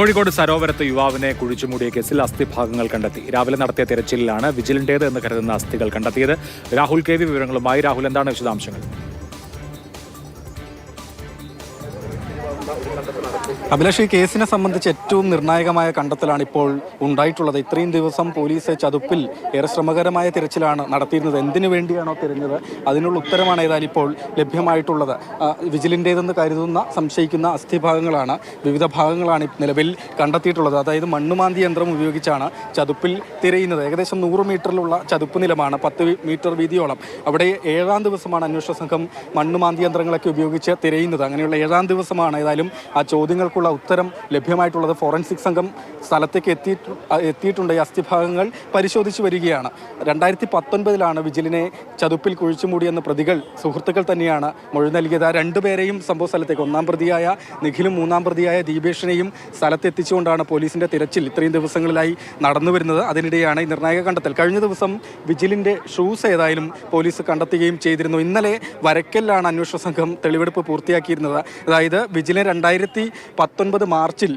കോഴിക്കോട് സരോവരത്ത് യുവാവിനെ കുഴിച്ചുമൂടിയ കേസിൽ അസ്ഥിഭാഗങ്ങൾ കണ്ടെത്തി. രാവിലെ നടത്തിയ തിരച്ചിലിലാണ് വിജിലന്റേത് എന്ന് കരുതുന്ന അസ്ഥികൾ കണ്ടെത്തിയത്. രാഹുൽ കെ വി വിവരങ്ങളുമായി രാഹുൽ എന്താണ് വിശദാംശങ്ങൾ? അഭിലാഷ് ഈ കേസിനെ സംബന്ധിച്ച് ഏറ്റവും നിർണായകമായ കണ്ടെത്തലാണ് ഇപ്പോൾ ഉണ്ടായിട്ടുള്ളത്. ഇത്രയും ദിവസം പോലീസ് ചതുപ്പിൽ ഏറെ ശ്രമകരമായ തിരച്ചിലാണ് നടത്തിയിരുന്നത്. എന്തിനു വേണ്ടിയാണോ തിരഞ്ഞത്? അതിനുള്ള ഉത്തരമാണ് ഏതായാലും ഇപ്പോൾ ലഭ്യമായിട്ടുള്ളത്. വിജിലിന്റേതെന്ന് കരുതുന്ന സംശയിക്കുന്ന അസ്ഥിഭാഗങ്ങളാണ്. വിവിധ ഭാഗങ്ങളാണ് നിലവിൽ കണ്ടെത്തിയിട്ടുള്ളത്. അതായത് മണ്ണുമാന്തി യന്ത്രം ഉപയോഗിച്ചാണ് ചതുപ്പിൽ തിരയുന്നത്. ഏകദേശം നൂറ് മീറ്ററിലുള്ള ചതുപ്പ് നിലമാണ് പത്ത് മീറ്റർ വീതിയോളം. അവിടെ ഏഴാം ദിവസമാണ് അന്വേഷണ സംഘം മണ്ണുമാന്തി യന്ത്രങ്ങളൊക്കെ ഉപയോഗിച്ച് തിരയുന്നത്. അങ്ങനെയുള്ള ഏഴാം ദിവസമാണ് ഏതായാലും ആ ചോദ്യങ്ങൾക്കുള്ള ഉത്തരം ലഭ്യമായിട്ടുള്ളത് ഫോറൻസിക് സംഘം സ്ഥലത്തേക്ക് എത്തി എത്തിയിട്ടുണ്ട്. ഈ അസ്ഥിഭാഗങ്ങൾ പരിശോധിച്ചു വരികയാണ്. രണ്ടായിരത്തി പത്തൊൻപതിലാണ് വിജിലിനെ ചതുപ്പിൽ കുഴിച്ചുമൂടിയെന്ന പ്രതികൾ സുഹൃത്തുക്കൾ തന്നെയാണ് മൊഴി നൽകിയത്. ആ രണ്ടുപേരെയും സംഭവ സ്ഥലത്തേക്ക് ഒന്നാം പ്രതിയായ നിഖിലും മൂന്നാം പ്രതിയായ ദീപേഷിനെയും സ്ഥലത്തെത്തിച്ചുകൊണ്ടാണ് പോലീസിന്റെ തിരച്ചിൽ ഇത്രയും ദിവസങ്ങളിലായി നടന്നു വരുന്നത്. അതിനിടെയാണ് ഈ നിർണായക കണ്ടെത്തൽ. കഴിഞ്ഞ ദിവസം വിജിലിന്റെ ഷൂസ് ഏതായാലും പോലീസ് കണ്ടെത്തുകയും ചെയ്തിരുന്നു. ഇന്നലെ വരക്കലിലാണ് അന്വേഷണ സംഘം തെളിവെടുപ്പ് പൂർത്തിയാക്കിയിരുന്നത്. അതായത് വിജിലിനെ രണ്ടായിരത്തി പത്തൊൻപത് മാർച്ചിൽ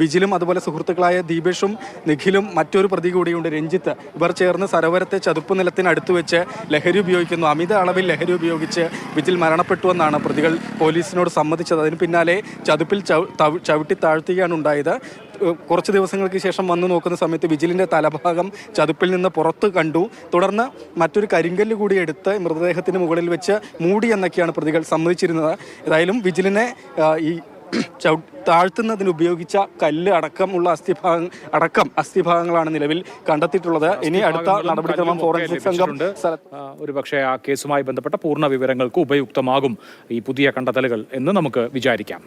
വിജിലും അതുപോലെ സുഹൃത്തുക്കളായ ദീപേഷും നിഖിലും മറ്റൊരു പ്രതി കൂടിയുണ്ട് രഞ്ജിത്ത്. ഇവർ ചേർന്ന് സരോവരത്തെ ചതുപ്പ് നിലത്തിനടുത്ത് വെച്ച് ലഹരി ഉപയോഗിക്കുന്നു. അമിത അളവിൽ ലഹരി ഉപയോഗിച്ച് വിജിൽ മരണപ്പെട്ടുവെന്നാണ് പ്രതികൾ പോലീസിനോട് സമ്മതിച്ചത്. അതിന് പിന്നാലെ ചതുപ്പിൽ ചവിട്ടി താഴ്ത്തുകയാണ് ഉണ്ടായത്. കുറച്ച് ദിവസങ്ങൾക്ക് ശേഷം വന്നു നോക്കുന്ന സമയത്ത് വിജിലിന്റെ തലഭാഗം ചതുപ്പിൽ നിന്ന് പുറത്ത് കണ്ടു. തുടർന്ന് മറ്റൊരു കരിങ്കല്ല് കൂടി എടുത്ത് മൃതദേഹത്തിന് മുകളിൽ വെച്ച് മൂടി എന്നൊക്കെയാണ് പ്രതികൾ സമ്മതിച്ചിരുന്നത്. ഏതായാലും വിജിലിനെ ഈ ചവി താഴ്ത്തുന്നതിന് ഉപയോഗിച്ച കല്ല് അടക്കമുള്ള അസ്ഥിഭാഗം അടക്കം അസ്ഥിഭാഗങ്ങളാണ് നിലവിൽ കണ്ടെത്തിയിട്ടുള്ളത്. ഇനി അടുത്ത നടപടിക്രമം ഫോറൻസിക് സംഘം ഒരു പക്ഷേ ആ കേസുമായി ബന്ധപ്പെട്ട പൂർണ വിവരങ്ങൾക്ക് ഉപയുക്തമാകും ഈ പുതിയ കണ്ടെത്തലുകൾ എന്ന് നമുക്ക് വിചാരിക്കാം.